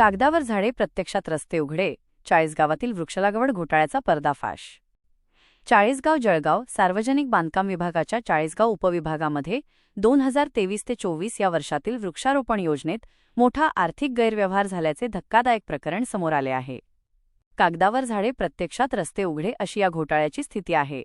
कागदावर झाडे प्रत्यक्षात रस्ते उघडे चाळीसगावातील वृक्षलागवड घोटाळ्याचा पर्दाफाश. चाळीसगाव जळगाव सार्वजनिक बांधकाम विभागाच्या चाळीसगाव उपविभागामध्ये दोन हजार तेवीस ते चोवीस या वर्षातील वृक्षारोपण योजनेत मोठा आर्थिक गैरव्यवहार झाल्याचे धक्कादायक प्रकरण समोर आले आहे. कागदावर झाडे प्रत्यक्षात रस्ते उघडे अशी या घोटाळ्याची स्थिती आहे.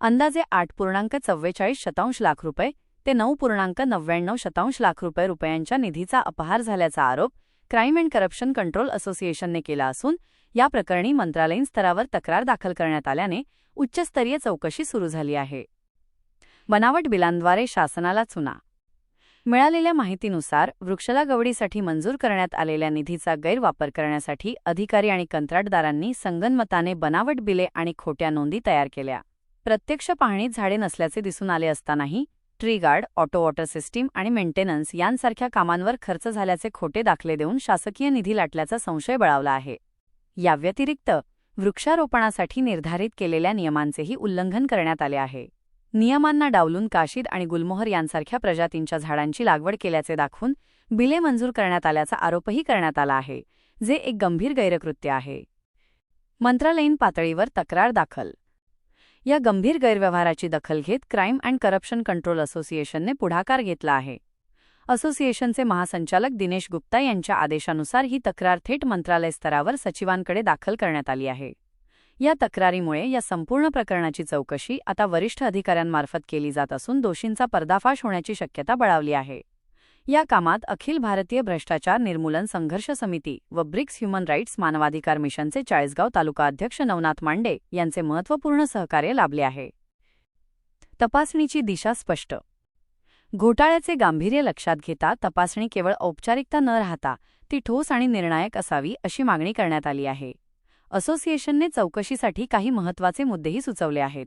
अंदाजे आठ पूर्णांक चव्वेचाळीस शतांश लाख रुपये ते नऊ पूर्णांक नव्याण्णव शतांश लाख रुपये रुपयांच्या निधीचा अपहार झाल्याचा आरोप क्राईम अँड करप्शन कंट्रोल असोसिएशनने केला असून या प्रकरणी मंत्रालयीन स्तरावर तक्रार दाखल करण्यात आल्याने उच्चस्तरीय चौकशी सुरू झाली आहे. बनावट बिलांद्वारे शासनाला चुना. मिळालेल्या माहितीनुसार वृक्षलागवडीसाठी मंजूर करण्यात आलेल्या निधीचा गैरवापर करण्यासाठी अधिकारी आणि कंत्राटदारांनी संगनमताने बनावट बिले आणि खोट्या नोंदी तयार केल्या. प्रत्यक्ष पाहणीत झाडे नसल्याचे दिसून आले असतानाही tree guard auto water system आणि मेंटेनन्स यांसारख्या कामांवर खर्च झाल्याचे खोटे दाखले देऊन शासकीय निधी लाटल्याचा संशय बळावला आहे. याव्यतिरिक्त वृक्षारोपणासाठी निर्धारित केलेल्या नियमांचेही उल्लंघन करण्यात आले आहे. नियमांना डावलून काशीद आणि गुलमोहर यांसारख्या प्रजातींच्या झाडांची लागवड केल्याचे दाखवून बिले मंजूर करण्यात आल्याचा आरोपही करण्यात आला आहे जे एक गंभीर गैरकृत्य आहे. मंत्रालयीन पातळीवर तक्रार दाखल या गंभीर गैरव्यवहाराची दखल घेत क्राईम अँड करप्शन कंट्रोल असोसिएशनने पुढाकार घेतला आहे. असोसिएशनचे महासंचालक दिनेश गुप्ता यांच्या आदेशानुसार ही तक्रार थेट मंत्रालय स्तरावर सचिवांकडे दाखल करण्यात आली आहे. या तक्रारीमुळे या संपूर्ण प्रकरणाची चौकशी आता वरिष्ठ अधिकाऱ्यांमार्फत केली जात असून दोषींचा पर्दाफाश होण्याची शक्यता बळावली आहे. या कामात अखिल भारतीय भ्रष्टाचार निर्मूलन संघर्ष समिती व ब्रिक्स ह्युमन राईट्स मानवाधिकार मिशनचे चाळीसगाव तालुका अध्यक्ष नवनाथ मांडे यांचे महत्त्वपूर्ण सहकार्य लाभले आहे. तपासणीची दिशा स्पष्ट. घोटाळ्याचे गांभीर्य लक्षात घेता तपासणी केवळ औपचारिकता न राहता ती ठोस आणि निर्णायक असावी अशी मागणी करण्यात आली आहे. असोसिएशनने चौकशीसाठी काही महत्त्वाचे मुद्देही सुचवले आहेत.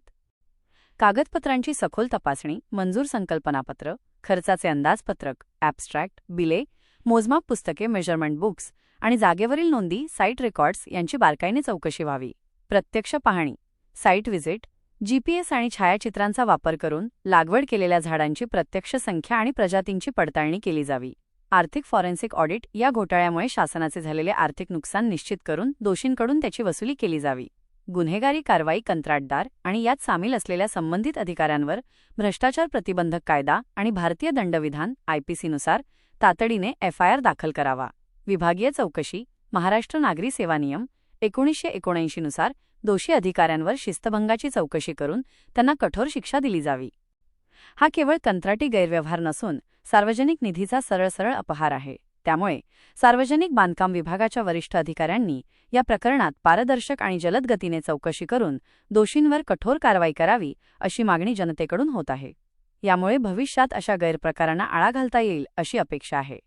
कागदपत्रांची सखोल तपासणी मंजूर संकल्पनापत्र खर्चाचे अंदाजपत्रक ॲबस्ट्रॅक्ट बिले मोजमाप पुस्तके मेजरमेंट बुक्स आणि जागेवरील नोंदी साईट रेकॉर्ड्स यांची बारकाईने चौकशी व्हावी. प्रत्यक्ष पाहणी साईट व्हिजिट जीपीएस आणि छायाचित्रांचा वापर करून लागवड केलेल्या झाडांची प्रत्यक्ष संख्या आणि प्रजातींची पडताळणी केली जावी. आर्थिक फॉरेन्सिक ऑडिट या घोटाळ्यामुळे शासनाचे झालेले आर्थिक नुकसान निश्चित करून दोषींकडून त्याची वसुली केली जावी. गुन्हेगारी कारवाई कंत्राटदार आणि यात सामील असलेल्या संबंधित अधिकाऱ्यांवर भ्रष्टाचार प्रतिबंधक कायदा आणि भारतीय दंडविधान आयपीसीनुसार तातडीने एफआयआर दाखल करावा. विभागीय चौकशी महाराष्ट्र नागरी सेवा नियम एकोणीसशे एकोणऐंशीनुसार दोषी अधिकाऱ्यांवर शिस्तभंगाची चौकशी करून त्यांना कठोर शिक्षा दिली जावी. हा केवळ कंत्राटी गैरव्यवहार नसून सार्वजनिक निधीचा सरळसरळ अपहार आहे. त्यामुळे सार्वजनिक बांधकाम विभागाच्या वरिष्ठ अधिकाऱ्यांनी या प्रकरणात पारदर्शक आणि जलद गतीने चौकशी करून दोषींवर कठोर कारवाई करावी अशी मागणी जनतेकडून होत आहे. यामुळे भविष्यात अशा गैरप्रकारांना आळा घालता येईल अशी अपेक्षा आहे.